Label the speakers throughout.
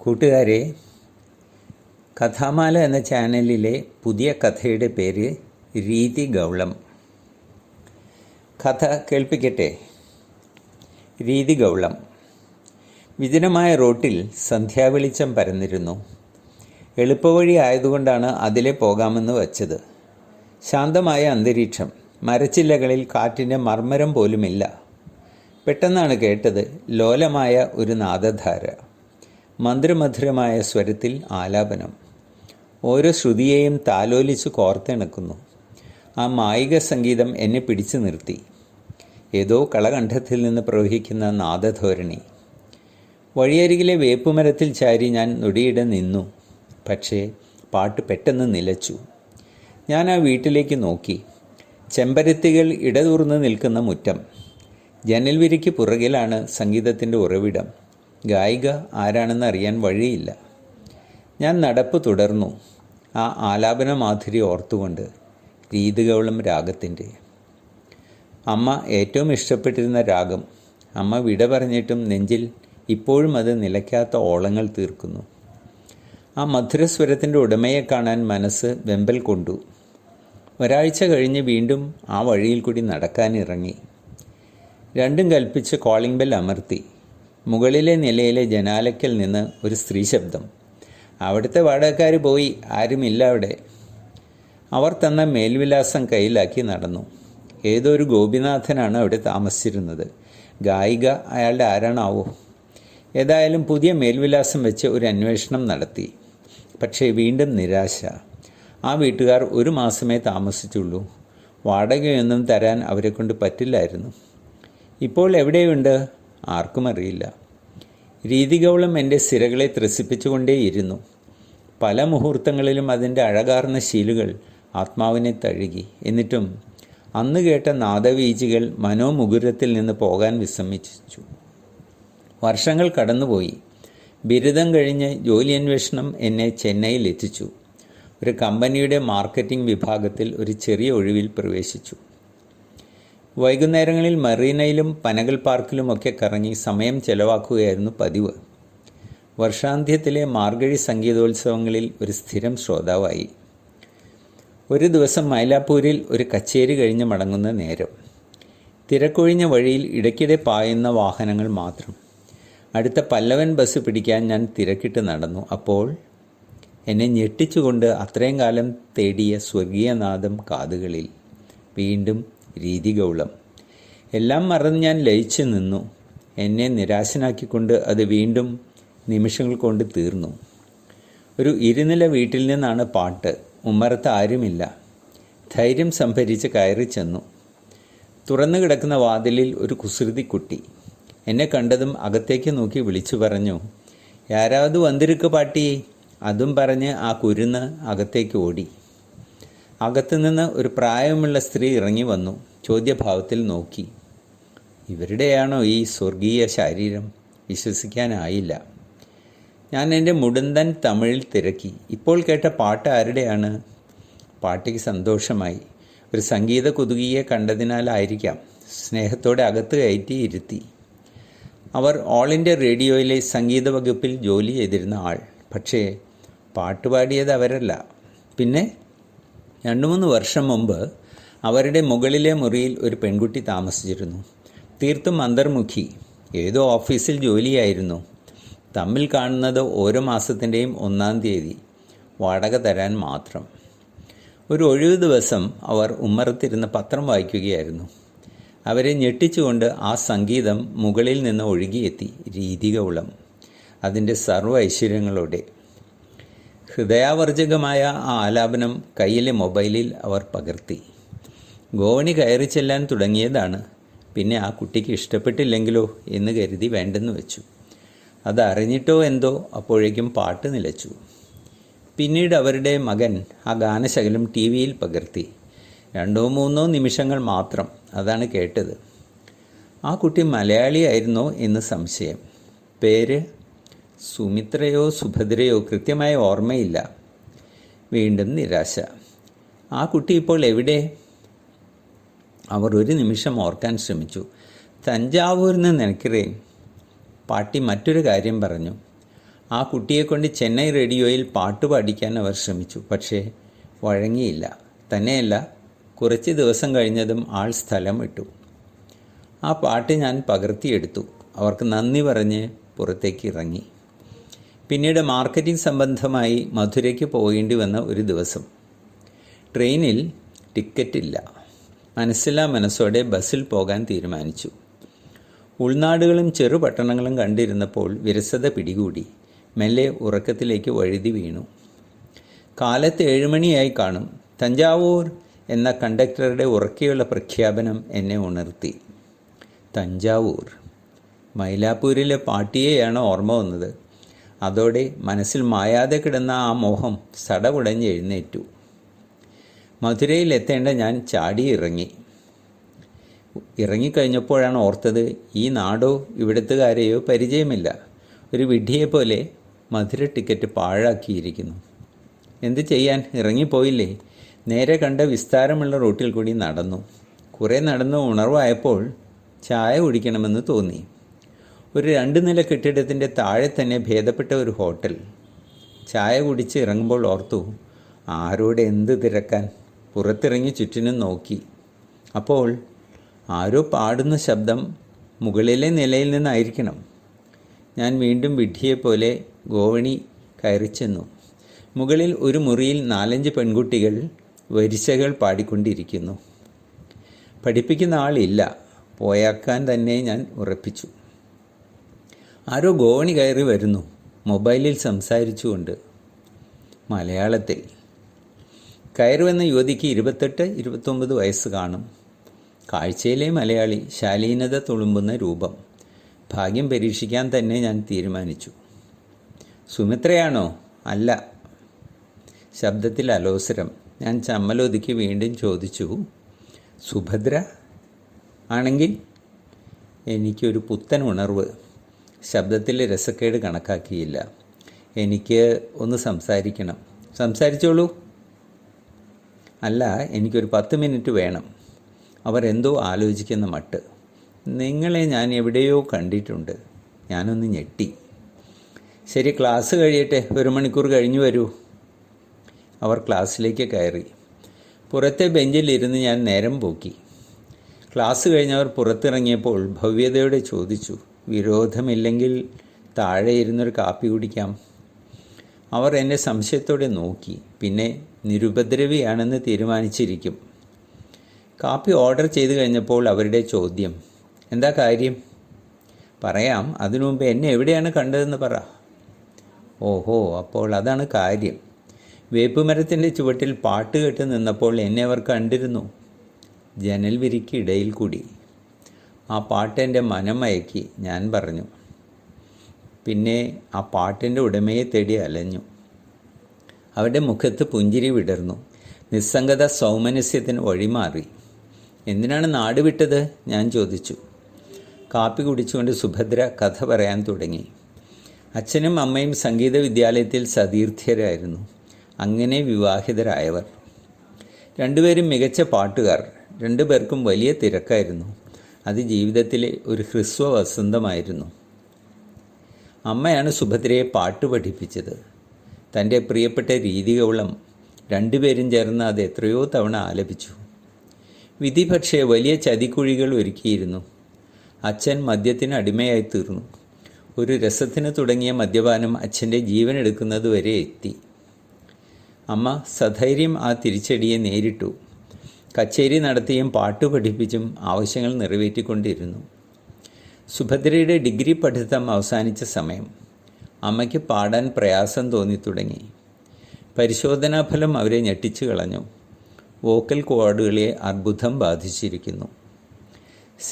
Speaker 1: കൂട്ടുകാരെ കഥാമാല എന്ന ചാനലിലെ പുതിയ കഥയുടെ പേര് രീതി ഗൗളം. കഥ കേൾപ്പിക്കട്ടെ. രീതി ഗൗളം. വിജനമായ റോട്ടിൽ സന്ധ്യാവെളിച്ചം പരന്നിരുന്നു. എളുപ്പവഴി ആയതുകൊണ്ടാണ് അതിലെ പോകാമെന്ന് വച്ചത്. ശാന്തമായ അന്തരീക്ഷം. മരച്ചില്ലകളിൽ കാറ്റിന്റെ മർമ്മരം പോലുമില്ല. പെട്ടെന്നാണ് കേട്ടത് ലോലമായ ഒരു നാദധാര. മന്ത്രമധുരമായ സ്വരത്തിൽ ആലാപനം. ഓരോ ശ്രുതിയെയും താലോലിച്ച് കോർത്തിണക്കുന്നു. ആ മായിക സംഗീതം എന്നെ പിടിച്ചു നിർത്തി. ഏതോ കളകണ്ഠത്തിൽ നിന്ന് പ്രവഹിക്കുന്ന നാദധോരണി. വഴിയരികിലെ വേപ്പുമരത്തിൽ ചാരി ഞാൻ നൊടിയിടെ നിന്നു. പക്ഷേ പാട്ട് പെട്ടെന്ന് നിലച്ചു. ഞാൻ ആ വീട്ടിലേക്ക് നോക്കി. ചെമ്പരത്തികൾ ഇടതൂർന്ന് നിൽക്കുന്ന മുറ്റം. ജനൽവിരിക്ക് പുറകിലാണ് സംഗീതത്തിന്റെ ഉറവിടം. ഗായിക ആരാണെന്ന് അറിയാൻ വഴിയില്ല. ഞാൻ നടപ്പ് തുടർന്നു. ആ ആലാപന മാധുരി ഓർത്തുകൊണ്ട് രീതികളും രാഗത്തിന്റെ. അമ്മ ഏറ്റവും ഇഷ്ടപ്പെട്ടിരുന്ന രാഗം. അമ്മ വിട പറഞ്ഞിട്ടും നെഞ്ചിൽ ഇപ്പോഴും അത് നിലയ്ക്കാത്ത ഓളങ്ങൾ തീർക്കുന്നു. ആ മധുരസ്വരത്തിന്റെ ഉടമയെ കാണാൻ മനസ്സ് വെമ്പൽ കൊണ്ടു. ഒരാഴ്ച കഴിഞ്ഞ് വീണ്ടും ആ വഴിയിൽ കൂടി നടക്കാനിറങ്ങി. രണ്ടും കൽപ്പിച്ച് കോളിംഗ് ബെൽ അമർത്തി. മുകളിലെ നിലയിലെ ജനാലയ്ക്കൽ നിന്ന് ഒരു സ്ത്രീ ശബ്ദം. അവിടുത്തെ വാടകക്കാർ പോയി. ആരുമില്ല അവിടെ. അവർ തന്ന മേൽവിലാസം കയ്യിലാക്കി നടന്നു. ഏതോ ഒരു ഗോപിനാഥനാണ് അവിടെ താമസിച്ചിരുന്നത്. ഗായിക അയാളുടെ ആരാണാവോ? ഏതായാലും പുതിയ മേൽവിലാസം വെച്ച് ഒരു അന്വേഷണം നടത്തി. പക്ഷേ വീണ്ടും നിരാശ. ആ വീട്ടുകാർ ഒരു മാസമേ താമസിച്ചുള്ളൂ. വാടകയൊന്നും തരാൻ അവരെക്കൊണ്ട് പറ്റില്ലായിരുന്നു. ഇപ്പോൾ എവിടെയുണ്ട്? ആർക്കും അറിയില്ല. രീതികവളം എന്റെ സിരകളെ ത്രസിപ്പിച്ചുകൊണ്ടേയിരുന്നു. പല മുഹൂർത്തങ്ങളിലും അതിന്റെ അഴകാർന്ന ശീലുകൾ ആത്മാവിനെ തഴുകി. എന്നിട്ടും അന്ന് കേട്ട നാദവീചികൾ മനോമുകുരത്തിൽ നിന്ന് പോകാൻ വിസമ്മതിച്ചു. വർഷങ്ങൾ കടന്നുപോയി. ബിരുദം കഴിഞ്ഞ് ജോലി അന്വേഷണം എന്നെ ചെന്നൈയിൽ എത്തിച്ചു ഒരു കമ്പനിയുടെ മാർക്കറ്റിംഗ് വിഭാഗത്തിൽ ഒരു ചെറിയ ഒഴിവിൽ പ്രവേശിച്ചു. വൈകുന്നേരങ്ങളിൽ മറീനയിലും പനകൽ പാർക്കിലുമൊക്കെ കറങ്ങി സമയം ചെലവാക്കുകയായിരുന്നു പതിവ്. വർഷാന്ത്യത്തിലെ മാർഗഴി സംഗീതോത്സവങ്ങളിൽ ഒരു സ്ഥിരം ശ്രോതാവായി. ഒരു ദിവസം മൈലാപ്പൂരിൽ ഒരു കച്ചേരി കഴിഞ്ഞ് മടങ്ങുന്ന നേരം. തിരക്കൊഴിഞ്ഞ വഴിയിൽ ഇടയ്ക്കിടെ പായുന്ന വാഹനങ്ങൾ മാത്രം. അടുത്ത പല്ലവൻ ബസ് പിടിക്കാൻ ഞാൻ തിരക്കിട്ട് നടന്നു. അപ്പോൾ എന്നെ ഞെട്ടിച്ചുകൊണ്ട് അത്രയും കാലം തേടിയ സ്വർഗീയനാദം കാതുകളിൽ വീണ്ടും രീതിഗൗളം എല്ലാം മറന്ന് ഞാൻ ലയിച്ചു നിന്നു. എന്നെ നിരാശനാക്കിക്കൊണ്ട് അത് വീണ്ടും നിമിഷങ്ങൾ കൊണ്ട് തീർന്നു. ഒരു ഇരുനില വീട്ടിൽ നിന്നാണ് പാട്ട്. ഉമ്മറത്ത് ആരുമില്ല. ധൈര്യം സംഭരിച്ച് കയറി ചെന്നു. തുറന്നു കിടക്കുന്ന വാതിലിൽ ഒരു കുസൃതി കുട്ടി. എന്നെ കണ്ടതും അകത്തേക്ക് നോക്കി വിളിച്ചു പറഞ്ഞു യാരാവത് വന്നിരിക്ക് പാട്ടി? അതും പറഞ്ഞ് ആ കുരുന്ന് അകത്തേക്ക് ഓടി. അകത്തുനിന്ന് ഒരു പ്രായമുള്ള സ്ത്രീ ഇറങ്ങി വന്നു. ചോദ്യഭാവത്തിൽ നോക്കി. ഇവരുടെയാണോ ഈ സ്വർഗീയ ശരീരം? വിശ്വസിക്കാനായില്ല. ഞാൻ എന്റെ മുടന്തൻ തമിഴിൽ തിരക്കി. ഇപ്പോൾ കേട്ട പാട്ട് ആരുടെയാണ്? പാട്ടിക്ക് സന്തോഷമായി. ഒരു സംഗീത കുതുകിയെ കണ്ടതിനാലായിരിക്കാം. സ്നേഹത്തോടെ അകത്ത് കയറ്റി ഇരുത്തി. അവർ ഓൾ ഇന്ത്യ റേഡിയോയിലെ സംഗീത വകുപ്പിൽ ജോലി ചെയ്തിരുന്ന ആൾ. പക്ഷേ പാട്ടുപാടിയത് അവരല്ല. പിന്നെ രണ്ടു മൂന്ന് വർഷം മുമ്പ് അവരുടെ മുകളിലെ മുറിയിൽ ഒരു പെൺകുട്ടി താമസിച്ചിരുന്നു. തീർത്തും അന്തർമുഖി. ഏതോ ഓഫീസിൽ ജോലിയായിരുന്നു. തമ്മിൽ കാണുന്നത് ഓരോ മാസത്തിന്റെയും ഒന്നാം തീയതി. വാടക തരാൻ മാത്രം. ഒരു ഒഴിവ് ദിവസം അവർ ഉമ്മറത്തിരുന്ന് പത്രം വായിക്കുകയായിരുന്നു. അവരെ ഞെട്ടിച്ചുകൊണ്ട് ആ സംഗീതം മുകളിൽ നിന്ന് ഒഴുകിയെത്തി. രീതികൗളം. അതിന്റെ സർവ ഐശ്വര്യങ്ങളോടെ. ഹൃദയാവർജകമായ ആ ആലാപനം കയ്യിലെ മൊബൈലിൽ അവർ പകർത്തി. ഗോവണി കയറി ചെല്ലാൻ തുടങ്ങിയതാണ്. പിന്നെ ആ കുട്ടിക്ക് ഇഷ്ടപ്പെട്ടില്ലെങ്കിലോ എന്ന് കരുതി വേണ്ടെന്ന് വെച്ചു. അതറിഞ്ഞിട്ടോ എന്തോ അപ്പോഴേക്കും പാട്ട് നിലച്ചു. പിന്നീട് അവരുടെ മകൻ ആ ഗാനശകലം ടി വിയിൽ പകർത്തി. രണ്ടോ മൂന്നോ നിമിഷങ്ങൾ മാത്രം അതാണ് കേട്ടത്. ആ കുട്ടി മലയാളിയായിരുന്നോ എന്ന് സംശയം. പേര് സുമിത്രയോ സുഭദ്രയോ കൃത്യമായ ഓർമ്മയില്ല. വീണ്ടും നിരാശ. ആ കുട്ടി ഇപ്പോൾ എവിടെ? അവർ ഒരു നിമിഷം ഓർക്കാൻ ശ്രമിച്ചു. തഞ്ചാവൂരിൽ നിന്ന് നിനക്കിറേ പാട്ടി മറ്റൊരു കാര്യം പറഞ്ഞു. ആ കുട്ടിയെക്കൊണ്ട് ചെന്നൈ റേഡിയോയിൽ പാട്ട് പാടിക്കാൻ അവർ ശ്രമിച്ചു പക്ഷേ വഴങ്ങിയില്ല. തന്നെയല്ല കുറച്ച് ദിവസം കഴിഞ്ഞതും ആൾ സ്ഥലം വിട്ടു. ആ പാട്ട് ഞാൻ പകർത്തിയെടുത്തു. അവർക്ക് നന്ദി പറഞ്ഞ് പുറത്തേക്ക് ഇറങ്ങി. പിന്നീട് മാർക്കറ്റിംഗ് സംബന്ധമായി മധുരയ്ക്ക് പോകേണ്ടി വന്ന ഒരു ദിവസം. ട്രെയിനിൽ ടിക്കറ്റില്ല. മനസ്സില്ലാ മനസ്സോടെ ബസ്സിൽ പോകാൻ തീരുമാനിച്ചു. ഉൾനാടുകളും ചെറുപട്ടണങ്ങളും കണ്ടിരുന്നപ്പോൾ വിരസത പിടികൂടി. മെല്ലെ ഉറക്കത്തിലേക്ക് വഴുതി വീണു. കാലത്ത് ഏഴുമണിയായി കാണും. തഞ്ചാവൂർ എന്ന കണ്ടക്ടറുടെ ഉറക്കെയുള്ള പ്രഖ്യാപനം എന്നെ ഉണർത്തി. തഞ്ചാവൂർ. മൈലാപ്പൂരിലെ പാട്ടിയെയാണ് ഓർമ്മ വന്നത്. അതോടെ മനസ്സിൽ മായാതെ കിടന്ന ആ മോഹം സടകുടഞ്ഞ് എഴുന്നേറ്റു. മധുരയിൽ എത്തേണ്ട ഞാൻ ചാടി ഇറങ്ങി ഇറങ്ങിക്കഴിഞ്ഞപ്പോഴാണ് ഓർത്തത് ഈ നാടോ ഇവിടുത്തുകാരെയോ പരിചയമില്ല. ഒരു വിഡ്ഢിയെപ്പോലെ മധുര ടിക്കറ്റ് പാഴാക്കിയിരിക്കുന്നു. എന്ത് ചെയ്യാൻ? ഇറങ്ങിപ്പോയില്ലേ? നേരെ കണ്ട വിസ്താരമുള്ള റൂട്ടിൽ കൂടി നടന്നു. കുറേ നടന്ന് ഉണർവായപ്പോൾ ചായ കുടിക്കണമെന്ന് തോന്നി. ഒരു രണ്ട് നില കെട്ടിടത്തിന്റെ താഴെ തന്നെ ഭേദപ്പെട്ട ഒരു ഹോട്ടൽ. ചായ കുടിച്ച് ഇറങ്ങുമ്പോൾ ഓർത്തു ആരോട് എന്ത് തിരക്കാൻ? പുറത്തിറങ്ങി ചുറ്റിനും നോക്കി. അപ്പോൾ ആരോ പാടുന്ന ശബ്ദം മുകളിലെ നിലയിൽ നിന്നായിരിക്കണം. ഞാൻ വീണ്ടും വിഡ്ഢിയെപ്പോലെ ഗോവണി കയറിച്ചെന്നു മുകളിൽ ഒരു മുറിയിൽ നാലഞ്ച് പെൺകുട്ടികൾ വരിശകൾ പാടിക്കൊണ്ടിരിക്കുന്നു. പഠിപ്പിക്കുന്ന ആളില്ല. പോയാക്കാൻ തന്നെ ഞാൻ ഉറപ്പിച്ചു. ആരോ ഗോവണി കയറി വരുന്നു. മൊബൈലിൽ സംസാരിച്ചുകൊണ്ട്. മലയാളത്തിൽ. കയറുവെന്ന യുവതിക്ക് ഇരുപത്തെട്ട് ഇരുപത്തൊമ്പത് വയസ്സ് കാണും. കാഴ്ചയിലെ മലയാളി ശാലീനത തുളുമ്പുന്ന രൂപം. ഭാഗ്യം പരീക്ഷിക്കാൻ തന്നെ ഞാൻ തീരുമാനിച്ചു. സുമിത്രയാണോ? അല്ല. ശബ്ദത്തിൽ അലോസരം. ഞാൻ ചമ്മലൊതുക്കി വീണ്ടും ചോദിച്ചു സുഭദ്ര? ആണെങ്കിൽ എനിക്കൊരു പുത്തൻ ഉണർവ്. ശബ്ദത്തിൽ രസക്കേട് കണക്കാക്കിയില്ല. എനിക്ക് ഒന്ന് സംസാരിക്കണം. സംസാരിച്ചോളൂ. അല്ല എനിക്കൊരു പത്ത് മിനിറ്റ് വേണം. അവർ എന്തോ ആലോചിക്കുന്ന മട്ട്. നിങ്ങളെ ഞാൻ എവിടെയോ കണ്ടിട്ടുണ്ട്. ഞാനൊന്ന് ഞെട്ടി. ശരി ക്ലാസ് കഴിയട്ടെ. ഒരു മണിക്കൂർ കഴിഞ്ഞു വരൂ. അവർ ക്ലാസ്സിലേക്ക് കയറി. പുറത്തെ ബെഞ്ചിലിരുന്ന് ഞാൻ നേരം പോക്കി. ക്ലാസ് കഴിഞ്ഞവർ പുറത്തിറങ്ങിയപ്പോൾ ഭവ്യതയോടെ ചോദിച്ചു വിരോധമില്ലെങ്കിൽ താഴെ ഇരുന്നൊരു കാപ്പി കുടിക്കാം? അവർ എന്നെ സംശയത്തോടെ നോക്കി. പിന്നെ നിരുപദ്രവിയാണെന്ന് തീരുമാനിച്ചിരിക്കും. കാപ്പി ഓർഡർ ചെയ്തു കഴിഞ്ഞപ്പോൾ അവരുടെ ചോദ്യം എന്താ കാര്യം? പറയാം അതിനു മുമ്പ് എന്നെ എവിടെയാണ് കണ്ടതെന്ന് പറ. ഓഹോ അപ്പോൾ അതാണ് കാര്യം. വേപ്പുമരത്തിന്റെ ചുവട്ടിൽ പാട്ട് കേട്ട് നിന്നപ്പോൾ എന്നെ അവർ കണ്ടിരുന്നു. ജനൽ വിരിക്ക് ഇടയിൽ കൂടി. ആ പാട്ട് എന്റെ മനം ഞാൻ പറഞ്ഞു പിന്നെ ആ പാട്ടിന്റെ ഉടമയെ തേടി അലഞ്ഞു. അവരുടെ മുഖത്ത് പുഞ്ചിരി വിടർന്നു. നിസ്സംഗത സൗമനസ്യത്തിന് വഴിമാറി. എന്തിനാണ് നാട് വിട്ടത്? ഞാൻ ചോദിച്ചു. കാപ്പി കുടിച്ചുകൊണ്ട് സുഭദ്ര കഥ പറയാൻ തുടങ്ങി. അച്ഛനും അമ്മയും സംഗീത വിദ്യാലയത്തിൽ സതീർത്ഥ്യരായിരുന്നു. അങ്ങനെ വിവാഹിതരായവർ. രണ്ടുപേരും മികച്ച പാട്ടുകാർ. രണ്ടുപേർക്കും വലിയ തിരക്കായിരുന്നു. അത് ജീവിതത്തിലെ ഒരു ഹ്രസ്വ വസന്തമായിരുന്നു. അമ്മയാണ് സുഭദ്രയെ പാട്ട് പഠിപ്പിച്ചത്. തന്റെ പ്രിയപ്പെട്ട രീതികവളം രണ്ടുപേരും ചേർന്ന് അത് എത്രയോ തവണ ആലപിച്ചു. വിധി പക്ഷേ വലിയ ചതിക്കുഴികൾ ഒരുക്കിയിരുന്നു. അച്ഛൻ മദ്യത്തിന് അടിമയായി തീർന്നു. ഒരു രസത്തിന് തുടങ്ങിയ മദ്യപാനം അച്ഛന്റെ ജീവൻ എടുക്കുന്നത് വരെ എത്തി. അമ്മ സധൈര്യം ആ തിരിച്ചടിയെ നേരിട്ടു. കച്ചേരി നടത്തിയും പാട്ട് പഠിപ്പിച്ചും ആവശ്യങ്ങൾ നിറവേറ്റിക്കൊണ്ടിരുന്നു. സുഭദ്രയുടെ ഡിഗ്രി പഠിത്തം അവസാനിച്ച സമയം. അമ്മയ്ക്ക് പാടാൻ പ്രയാസം തോന്നി തുടങ്ങി. പരിശോധനാഫലം അവരെ ഞെട്ടിച്ചു കളഞ്ഞു. വോക്കൽ കോഡുകളെ അർബുദം ബാധിച്ചിരിക്കുന്നു.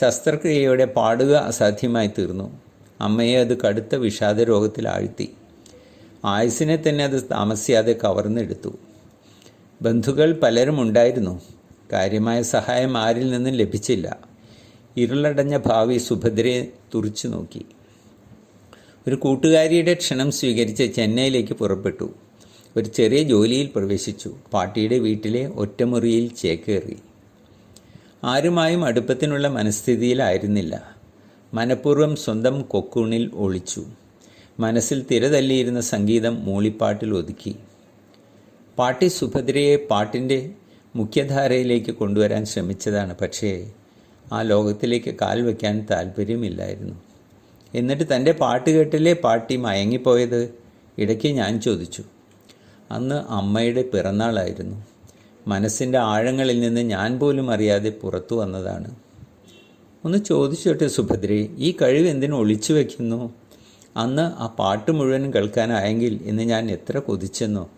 Speaker 1: ശസ്ത്രക്രിയയോടെ പാടുക അസാധ്യമായി തീർന്നു. അമ്മയെ അത് കടുത്ത വിഷാദ രോഗത്തിൽ ആഴ്ത്തി ആയുസിനെ തന്നെ അത് താമസിയാതെ കവർന്നെടുത്തു. ബന്ധുക്കൾ പലരും ഉണ്ടായിരുന്നു. കാര്യമായ സഹായം ആരിൽ നിന്നും ലഭിച്ചില്ല. ഇരുളടഞ്ഞ ഭാവി സുഭദ്രയെ തുറിച്ചു നോക്കി. ഒരു കൂട്ടുകാരിയുടെ ക്ഷണം സ്വീകരിച്ച് ചെന്നൈയിലേക്ക് പുറപ്പെട്ടു. ഒരു ചെറിയ ജോലിയിൽ പ്രവേശിച്ചു. പാട്ടിയുടെ വീട്ടിലെ ഒറ്റമുറിയിൽ ചേക്കേറി. ആരുമായും അടുപ്പത്തിനുള്ള മനസ്ഥിതിയിലായിരുന്നില്ല. മനഃപൂർവം സ്വന്തം കൊക്കൂണിൽ ഒളിച്ചു. മനസ്സിൽ തിരതല്ലിയിരുന്ന സംഗീതം മൂളിപ്പാട്ടിൽ ഒതുക്കി. പാട്ടി സുഭദ്രയെ പാട്ടിന്റെ മുഖ്യധാരയിലേക്ക് കൊണ്ടുവരാൻ ശ്രമിച്ചതാണ്. പക്ഷേ ആ ലോകത്തിലേക്ക് കാൽ വയ്ക്കാൻ താല്പര്യമില്ലായിരുന്നു എന്നിട്ട് തന്റെ പാട്ട് കേട്ടില്ലേ? പാട്ടി മയങ്ങിപ്പോയത്. ഇടയ്ക്ക് ഞാൻ ചോദിച്ചു. അന്ന് അമ്മയുടെ പിറന്നാളായിരുന്നു. മനസ്സിന്റെ ആഴങ്ങളിൽ നിന്ന് ഞാൻ പോലും അറിയാതെ പുറത്തു വന്നതാണ്. ഒന്ന് ചോദിച്ചോട്ടെ സുഭദ്രേ ഈ കഴിവ് എന്തിനു ഒളിച്ചു വയ്ക്കുന്നു അന്ന് ആ പാട്ട് മുഴുവനും കേൾക്കാനായെങ്കിൽ ഇന്ന് ഞാൻ എത്ര കൊതിച്ചെന്നു.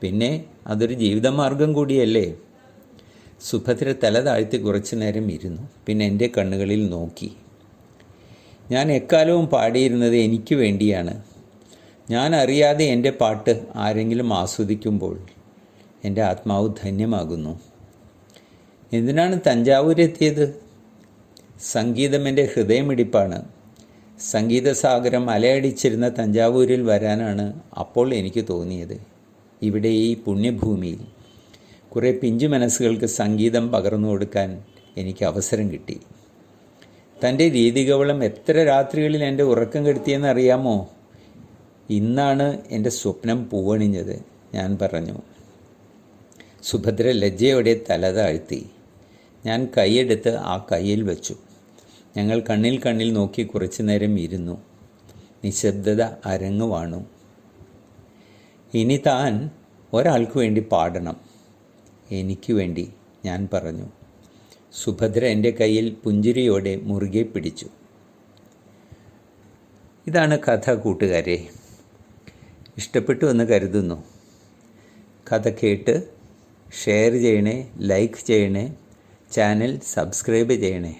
Speaker 1: പിന്നെ അതൊരു ജീവിതമാർഗം കൂടിയല്ലേ? സുഭദ്ര തല താഴ്ത്തി കുറച്ചു നേരം ഇരുന്നു. പിന്നെ എന്റെ കണ്ണുകളിൽ നോക്കി. ഞാൻ എക്കാലവും പാടിയിരുന്നത് എനിക്ക് വേണ്ടിയാണ്. ഞാൻ അറിയാതെ എന്റെ പാട്ട് ആരെങ്കിലും ആസ്വദിക്കുമ്പോൾ എന്റെ ആത്മാവ് ധന്യമാകുന്നു. എന്തിനാണ് തഞ്ചാവൂരെത്തിയത്? സംഗീതം എന്റെ ഹൃദയമിടിപ്പാണ്. സംഗീതസാഗരം അലയടിച്ചിരുന്ന തഞ്ചാവൂരിൽ വരാനാണ് അപ്പോൾ എനിക്ക് തോന്നിയത്. ഇവിടെ ഈ പുണ്യഭൂമിയിൽ കുറേ പിഞ്ചു മനസ്സുകൾക്ക് സംഗീതം പകർന്നു കൊടുക്കാൻ എനിക്ക് അവസരം കിട്ടി. തന്റെ രീതികവളം എത്ര രാത്രികളിൽ എന്റെ ഉറക്കം കെടുത്തിയെന്ന് അറിയാമോ? ഇന്നാണ് എന്റെ സ്വപ്നം പൂവണിഞ്ഞത് ഞാൻ പറഞ്ഞു. സുഭദ്ര ലജ്ജയോടെ തല താഴ്ത്തി. ഞാൻ കൈയെടുത്ത് ആ കയ്യിൽ വെച്ചു. ഞങ്ങൾ കണ്ണിൽ കണ്ണിൽ നോക്കി കുറച്ചു നേരം ഇരുന്നു. നിശബ്ദത അരങ്ങുവാണു ഇനി താൻ ഒരാൾക്ക് വേണ്ടി പാടണം. എനിക്ക് വേണ്ടി ഞാൻ പറഞ്ഞു. സുഭദ്ര എന്റെ കയ്യിൽ പുഞ്ചിരിയോടെ മുറുകെ പിടിച്ചു. ഇതാണ് കഥ കൂട്ടുകാരെ. ഇഷ്ടപ്പെട്ടു എന്ന് കരുതുന്നു. കഥ കേട്ട് ഷെയർ ചെയ്യണേ ലൈക്ക് ചെയ്യണേ ചാനൽ സബ്സ്ക്രൈബ് ചെയ്യണേ.